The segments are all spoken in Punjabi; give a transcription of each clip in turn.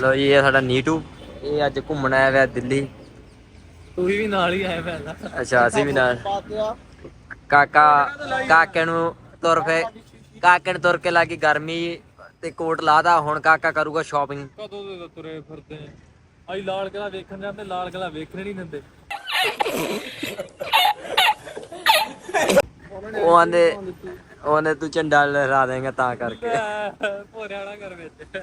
ਲੋ ਜੀ ਇਹ ਸਾਡਾ ਨੀਟੂ। ਇਹ ਅੱਜ ਘੁੰਮਣ ਆਇਆ ਹੋਇਆ ਦਿੱਲੀ। ਤੂੰ ਵੀ ਨਾਲ ਹੀ ਆਇਆ ਪਹਿਲਾਂ ਅੱਛਾ ਅਸੀਂ ਵੀ ਨਾਲ। ਕਾਕਾ ਕਾਕੇ ਨੂੰ ਤੁਰ ਫੇ ਕਾਕੇ ਨੂੰ ਤੁਰ ਕੇ ਲੱਗੀ ਗਰਮੀ ਤੇ ਕੋਟ ਲਾਦਾ ਹੁਣ ਕਾਕਾ ਕਰੂਗਾ ਸ਼ਾਪਿੰਗ ਕਦੋਂ ਦੇ ਤੁਰੇ ਫਿਰਦੇ ਆਈ ਲਾਲ ਕਿਲਾ ਵੇਖਣ ਜਾਂਦੇ ਲਾਲ ਕਿਲਾ ਵੇਖਣ ਨਹੀਂ ਦਿੰਦੇ। ਉਹ ਆਂਦੇ ਉਹਨੇ ਤੂੰ ਝੰਡਾ ਲਹਿਰਾ ਦੇਗਾ ਤਾਂ ਕਰਕੇ। ਭੋਰਿਆਣਾ ਕਰ ਵਿੱਚ।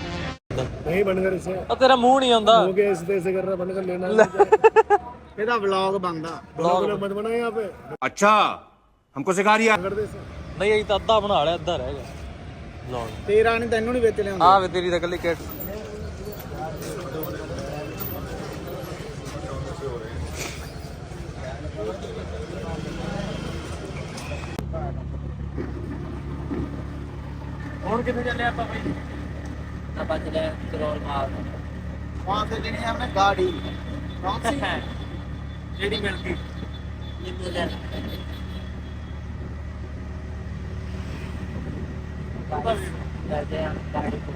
नहीं बनकर इसे ਉਹ ਤੇਰਾ ਮੂੰਹ ਨਹੀਂ ਆਉਂਦਾ हो गया इस तरह से कर रहा बनकर लेना ਇਹਦਾ ਵਲੌਗ ਬਣਦਾ ਵਲੌਗ ਮਤ ਬਣਾ यहाँ पे अच्छा हमको सिखा रिया कर दे इसे ਨਹੀਂ ਅਈ ਤਾਂ ਅੱਧਾ ਬਣਾ ਲਿਆ ਅੱਧਾ ਰਹਿ ਗਿਆ ਲੌਗ ਤੇਰਾ ਨਹੀਂ ਤੈਨੂੰ ਨਹੀਂ ਵਿੱਚ ਲਿਆਉਂਦਾ ਆ ਵੇ ਤੇਰੀ ਤਾਂ ਕੱਲੀ ਕਿਟ ਹੁਣ ਕਿੱਥੇ ਚੱਲੇ ਆਪਾਂ ਬਈ बच रहे हैं पेट्रोल मार वहाँ से लेनी हमने गाड़ी कौन सी रेडी मिलती ये मिल बस जाते हैं गाड़ी को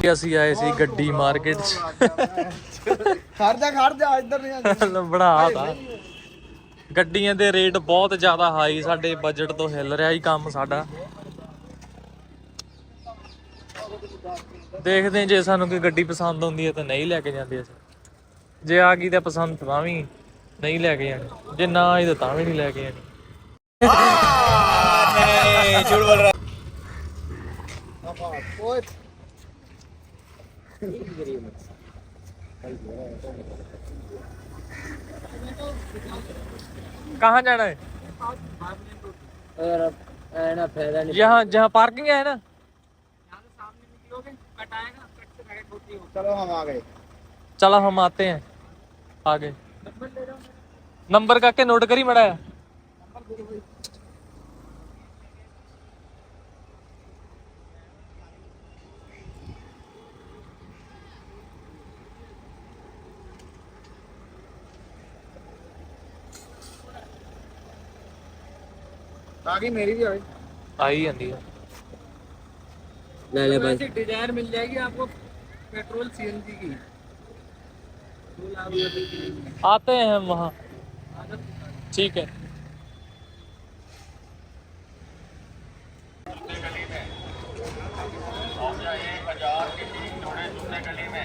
ਕਿ ਅਸੀਂ ਆਏ ਸੀ ਗੱਡੀ ਮਾਰਕੀਟ ਚ। ਖੜ ਜਾ ਖੜ ਜਾ ਇੱਧਰ ਨਹੀਂ ਆ ਬਣਾਤਾ ਗੱਡੀਆਂ ਦੇ ਰੇਟ ਬਹੁਤ ਜ਼ਿਆਦਾ ਹਾਈ ਸਾਡੇ ਬਜਟ ਤੋਂ ਹਿੱਲ ਰਿਹਾ ਹੀ ਕੰਮ ਸਾਡਾ। ਦੇਖਦੇ ਜੇ ਸਾਨੂੰ ਕੋਈ ਗੱਡੀ ਪਸੰਦ ਆਉਂਦੀ ਹੈ ਤਾਂ ਨਹੀਂ ਲੈ ਕੇ ਜਾਂਦੇ ਅਸੀਂ। ਜੇ ਆ ਗਈ ਤਾਂ ਪਸੰਦ ਤਾਂ ਵੀ ਨਹੀਂ ਲੈ ਕੇ ਜਾਣੀ। ਜੇ ਨਾ ਆਈ ਤਾਂ ਵੀ ਨਹੀਂ ਲੈ ਕੇ ਜਾਣੀ। ਆ ਨਹੀਂ ਝੂਠ ਬੋਲ ਰਿਹਾ और ना फ़ायदा नहीं यहाँ जहाँ पार्किंग है ना? चलो हम आ गए। चलो हम आते हैं। आगे। नंबर का के नोट करी मड़ा है? ਆ ਗਈ ਮੇਰੀ ਵੀ ਆਵੇ ਆ ले ले तो भाई। ऐसी डिज़ायर मिल जाएगी आपको पेट्रोल सीएनजी की। आते हैं हम वहाँ। ठीक है। गली में।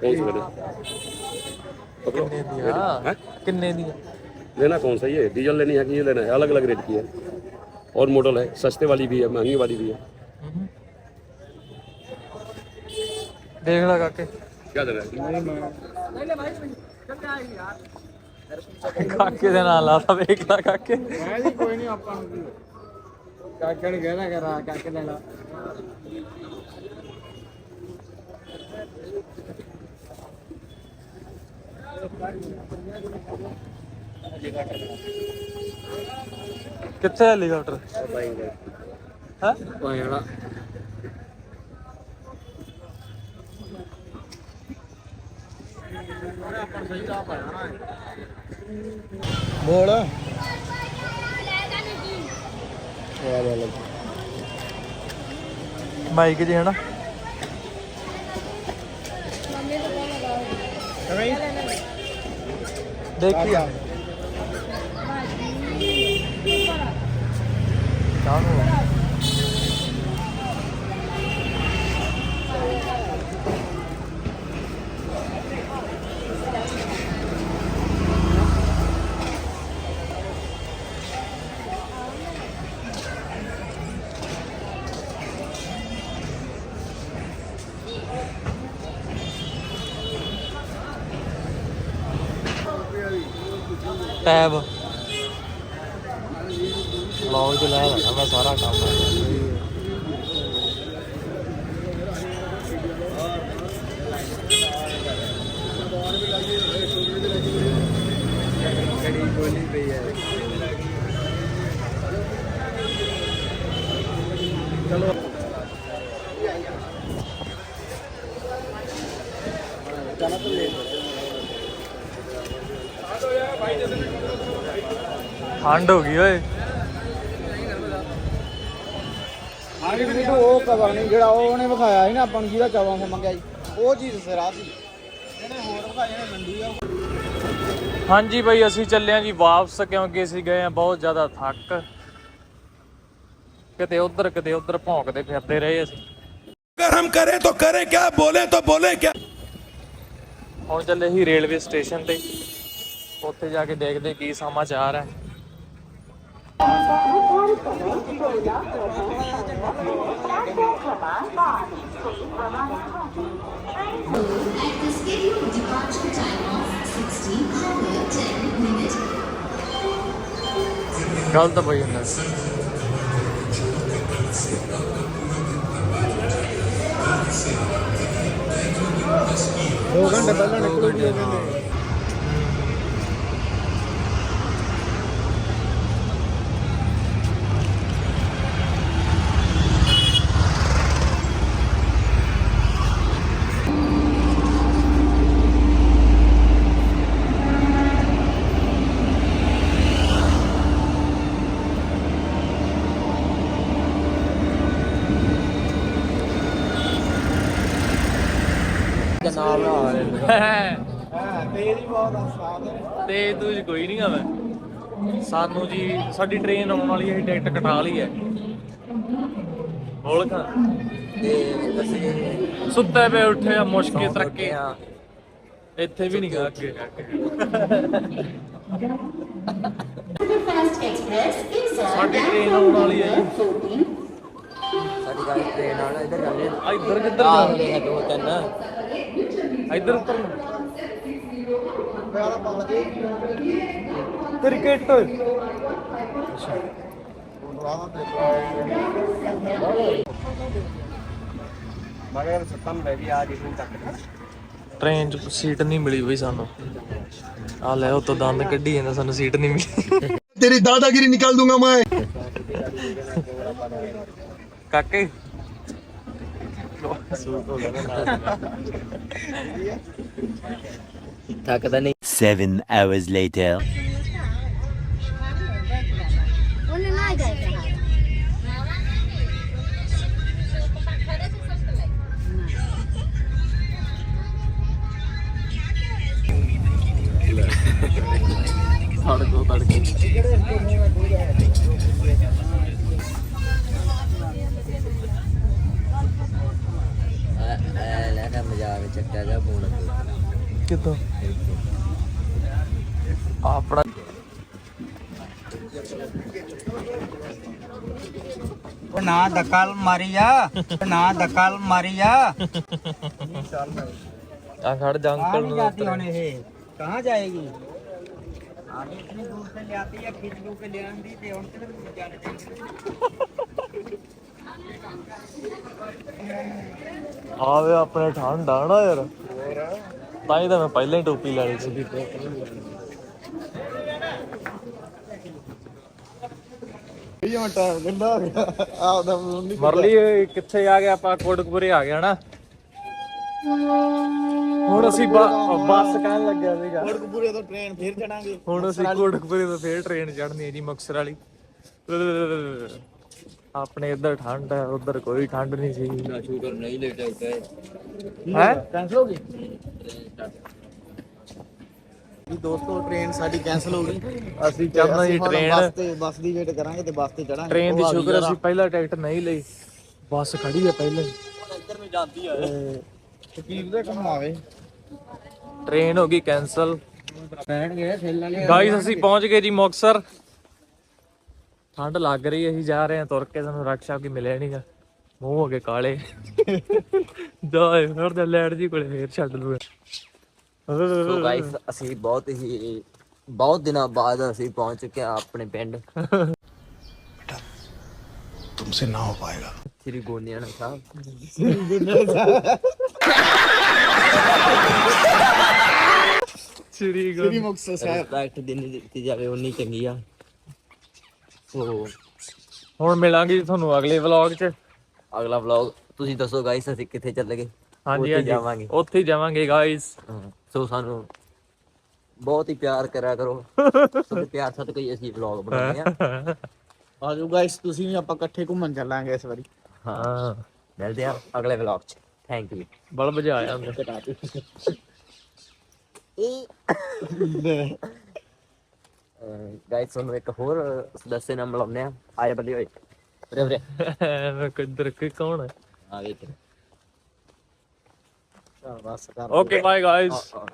कौन सा लेना पकड़ो किन्ने दिया हैं? किन्ने दिया लेना कौन सा ये डीजल लेनी है कि ये लेना है अलग अलग रेट की है और मॉडल है सस्ते वाली भी है महंगी वाली भी है देख ला काके क्या दे रहा है ਕਾਕੇ ਦੇ ਨਾਲ ਲਾ ਤਾ ਵੇਖ ਲਾ ਕਾਕੇ मैं जी कोई नहीं आपका ਕਾਕੇ ਨੂੰ ਕਹਿਣਾ ਕਰਾ ਕਾਕੇ ਲੈ ਕਿੱਥੇ ਹੈ ਹੈਲੀਕਾਪਟਰ ਹੈ? ਉਹ ਜਿਹੜਾ ਬੋਲ। ਮਾਈਕ ਜੀ ਹਨਾ? ਦੇਖੀ ਆ। ਕਾਹਨੂੰ ਟੈਬ। ਲੌਗ ਚ ਲੈ ਲੈਣਾ ਮੈਂ ਸਾਰਾ ਕੰਮ। ਕੜੀ ਬੋਲੀ ਪਈ ਹੈ ਚਲੋ ਠੰਡ ਹੋ ਗਈ ਓਏ। ਆਹ ਵੀਡੀਓ ਉਹ ਕਵਰ ਨਹੀਂ ਜਿਹੜਾ ਉਹਨੇ ਵਿਖਾਇਆ ਸੀ ਨਾ ਆਪਾਂ ਨੂੰ ਜਿਹਦਾ 1400 ਮੰਗਿਆ ਸੀ ਉਹ ਚੀਜ਼ ਸਰਾ ਸੀ। ਜਿਹੜੇ ਹੋਰ ਵਿਖਾਏ ਨੇ ਮੰਡੀ ਆ। ਹਾਂਜੀ ਭਾਈ ਅਸੀਂ ਚੱਲੇ ਆਂ ਜੀ ਵਾਪਸ ਕਿਉਂਕਿ ਅਸੀਂ ਗਏ ਆਂ ਬਹੁਤ ਜ਼ਿਆਦਾ ਥੱਕ। ਕਿਤੇ ਉਧਰ ਕਿਤੇ ਉਧਰ ਭੌਂਕਦੇ ਫਿਰਦੇ ਰਹੇ ਅਸੀਂ। ਅਗਰ ਹਮ ਕਰੇ ਤਾਂ ਕਰੇ ਕਿਆ ਬੋਲੇ ਤਾਂ ਬੋਲੇ ਕਿਆ ਹੁਣ ਚੱਲੇ ਸੀ ਰੇਲਵੇ ਸਟੇਸ਼ਨ ਤੇ। ਉੱਥੇ ਜਾ ਕੇ ਦੇਖਦੇ ਕੀ ਸਮਾਚਾਰ ਹੈ। At the scheduled departure time of 60 hour 10 minutes. Kaldı bayınlar. दो घंटे ਤੇ ਤੂੰ ਜੀ ਕੋਈ ਨਹੀਂ ਆਵੇ। ਸਾਨੂੰ ਜੀ ਸਾਡੀ ਟ੍ਰੇਨ ਆਉਣ ਵਾਲੀ ਹੈ ਟਿਕਟ ਕਟਾ ਲਈ ਹੈ। ਬੋਲ ਖਾਂ ਤੇ ਅਸੀਂ ਸੁੱਤੇ ਪਏ ਉੱਠੇ ਆ ਮੁਸ਼ਕੇ ਤਰੱਕੇ ਆ। ਇੱਥੇ ਵੀ ਨਹੀਂ ਗਾ ਅੱਗੇ। ਸਾਡੀ ਟ੍ਰੇਨ ਆਉਣ ਵਾਲੀ ਹੈ ਜੀ। 14. ਸਾਡੀ ਗੱਲ ਟ੍ਰੇਨ ਆਣਾ ਇੱਧਰ ਜਾਂਦੇ ਆ ਇੱਧਰ ਕਿੱਧਰ ਆ ਜਾਣਾ ਗਏ ਦੋ ਤਿੰਨ। ਇੱਧਰ ਉੱਤਰ। ਪਿਆਰਾ ਪਾ ਦੇ ਕ੍ਰਿਕਟ। ਟ੍ਰੇਨ 'ਚ ਸੀਟ ਨਹੀਂ ਮਿਲੀ ਬਈ ਸਾਨੂੰ। ਆ ਲੈ ਉਹ ਤੋਂ ਦੰਦ ਕੱਢੀ ਜਾਂਦਾ ਸਾਨੂੰ ਸੀਟ ਨਹੀਂ ਮਿਲੀ। ਤੇਰੀ ਦਾਦਾਗਿਰੀ ਨਿਕਾਲ ਦੂੰਗਾ ਮੈਂ। ਕਾਕੇ। ਥੱਕਦਾ ਨਹੀਂ। Seven hours later. ਕਿਤੋਂ ਨਾ ਦਕਲ ਮਾਰੀਆ ਨਾ ਦਕਲ ਮਾਰੀਆ ਆ ਖੜ ਜਾ ਅੰਕਲ ਨੂੰ जाती होने से कहाँ जाएगी आगे इतनी दूर से ले आती है खींच लू के ले आंदी थे उनके लिए जाने देंगे ਆਵੇ ਆਪਣੇ ਠੰਡ ਆ ਨਾ ਯਾਰ ਤਾਂ ਹੀ ਤਾਂ ਮੈਂ ਪਹਿਲਾਂ ਹੀ ਟੋਪੀ ਲੈ ਲਈ ਸੀ ਇਹ ਮੈਂ ਟਾਈਮ ਗੰਦਾ ਹੋ ਗਿਆ। ਆਪਦਾ ਫੋਨ ਨਹੀਂ ਮਰਲੀ ਕਿੱਥੇ ਆ ਗਿਆ? ਆਪਾਂ ਕੋਟਕਪੁਰੇ ਆ ਗਿਆ ਨਾ। ਹੁਣ ਅਸੀਂ ਬ- ਬੱਸ ਕਹਿਣ ਲੱਗਿਆ ਸੀਗਾ। ਕੋਟਕਪੂਰੇ ਤੋਂ ਟ੍ਰੇਨ ਫੇਰ ਚੜਾਂਗੇ। ਹੁਣ ਅਸੀਂ ਕੋਟਕਪੁਰੇ ਤੋਂ ਫੇਰ ਟ੍ਰੇਨ ਚੜ੍ਹਨੀ ਹੈ ਜੀ ਮੁਕਤਸਰ ਵਾਲੀ। ਆਪਣੇ ਇੱਧਰ ਠੰਡ ਹੈ ਉਧਰ ਕੋਈ ਠੰਡ ਨਹੀਂ ਸੀ। ਸ਼ੂਟਰ ਨਹੀਂ ਲੇਟ ਆਇਆ ਹੈ। ਕੈਨਸਲ ਹੋ ਗਈ? ਜੀ ਦੋਸਤੋ ਟ੍ਰੇਨ ਸਾਡੀ ਕੈਨਸਲ ਹੋ ਗਈ। ਅਸੀਂ ਚਾਹੁੰਦਾ ਜੀ ਟ੍ਰੇਨ ਬੱਸ ਤੇ ਬੱਸ ਦੀ ਵੇਟ ਕਰਾਂਗੇ ਤੇ ਬੱਸ ਤੇ ਚੜਾਂਗੇ। ਟ੍ਰੇਨ ਦੀ ਸ਼ੁਕਰ ਅਸੀਂ ਪਹਿਲਾਂ ਟਿਕਟ ਨਹੀਂ ਲਈ ਬੱਸ ਖੜੀ ਹੈ ਪਹਿਲਾਂ ਹੀ। ਇੱਧਰ ਨੂੰ ਜਾਂਦੀ ਆ। ਤਕੀਬ ਦੇ ਘੁਮਾਵੇ ਟ੍ਰੇਨ ਹੋ ਗਈ ਕੈਨਸਲ ਬੈਠ ਗਏ ਸੇਲਾਂ ਨੇ ਗਾਈਸ ਅਸੀਂ ਪਹੁੰਚ ਗਏ ਜੀ ਮੁਕਤਸਰ। ਠੰਡ ਲੱਗ ਰਹੀ ਹੈ ਅਸੀਂ ਜਾ ਰਹੇ ਹਾਂ ਤੁਰ ਕੇ ਸਾਨੂੰ ਰਕਸ਼ਾ ਕੀ ਮਿਲਿਆ ਨਹੀਂਗਾ ਮੂੰਹ ਹੋ ਗਏ ਕਾਲੇ। ਜਾਏ ਫਿਰ ਤੇ ਲੈਟ ਜੀ ਕੋਲੇ ਫੇਰ ਛੱਡ ਲੂ ਸੋ ਗਾਇਸ ਅਸੀਂ ਬਹੁਤ ਹੀ ਬਹੁਤ ਦਿਨਾਂ ਬਾਅਦ ਅਸੀਂ ਪਹੁੰਚ ਚੁੱਕੇ ਹਾਂ ਆਪਣੇ ਪਿੰਡ तुमसे ना हो पाएगा ਸ੍ਰੀ ਗੋਨਿਆਣਾ ਸਾਹਿਬ ਸ੍ਰੀ ਸ੍ਰੀ ਮੁਕਤਸਰ ਸਾਹਿਬ ਰਿਸਪੈਕਟ ਦੇਣੀ ਦਿੱਤੀ ਜਾਵੇ ਉਨੀ ਚੰਗੀ ਆ ਸੋ ਹੁਣ ਮਿਲਾਂਗੇ ਜੀ ਤੁਹਾਨੂੰ ਅਗਲੇ ਵਲੌਗ 'ਚ ਅਗਲਾ ਵਲੌਗ ਤੁਸੀਂ ਦੱਸੋ ਗਾਇਸ ਅਸੀਂ ਕਿੱਥੇ ਚੱਲ ਗਏ ਹਾਂਜੀ ਉੱਥੇ ਹਾਂਜੀ ਜਾਵਾਂਗੇ ਉੱਥੇ ਹੀ ਜਾਵਾਂਗੇ ਗਾਈਸ ਹਾਂ, ਸੋ ਸਾਨੂੰ ਬਹੁਤ ਹੀ ਪਿਆਰ ਕਰਿਆ ਕਰੋ। ਤੁਹਾਡੇ ਪਿਆਰ ਸਦਕਾ ਹੀ ਅਸੀਂ ਵਲੌਗ ਬਣਾਉਂਦੇ ਆ ਆਜੋ ਗਾਇਸ ਤੁਸੀਂ ਵੀ ਆਪਾਂ ਇਕੱਠੇ ਘੁੰਮਣ ਚੱਲਾਂਗੇ ਇਸ ਵਾਰੀ। ਹਾਂ। ਮਿਲਦੇ ਆ ਅਗਲੇ ਵਲੌਗ 'ਚ। ਥੈਂਕ ਯੂ ਬਲਬ ਜਿਹਾ ਆਇਆ ਹੁੰਦਾ ਗਾਇਸ ਤੁਹਾਨੂੰ ਇੱਕ ਹੋਰ ਸਦੱਸਿਆ ਨਾਲ ਮਿਲਾਉਂਦੇ ਆ ਆਏ ਬੱਲੇ ਓਏ। ਉਰੇ ਉਰੇ। ਮੈਂ ਕਿੱਧਰ ਕਿ ਕੌਣ ਹੈ? ਆ ਵੇਖ। ਬਸ ਕਰ ਓਕੇ ਬਾਏ ਗਾਈਸ ਹਾਂ, ਹਾਂ।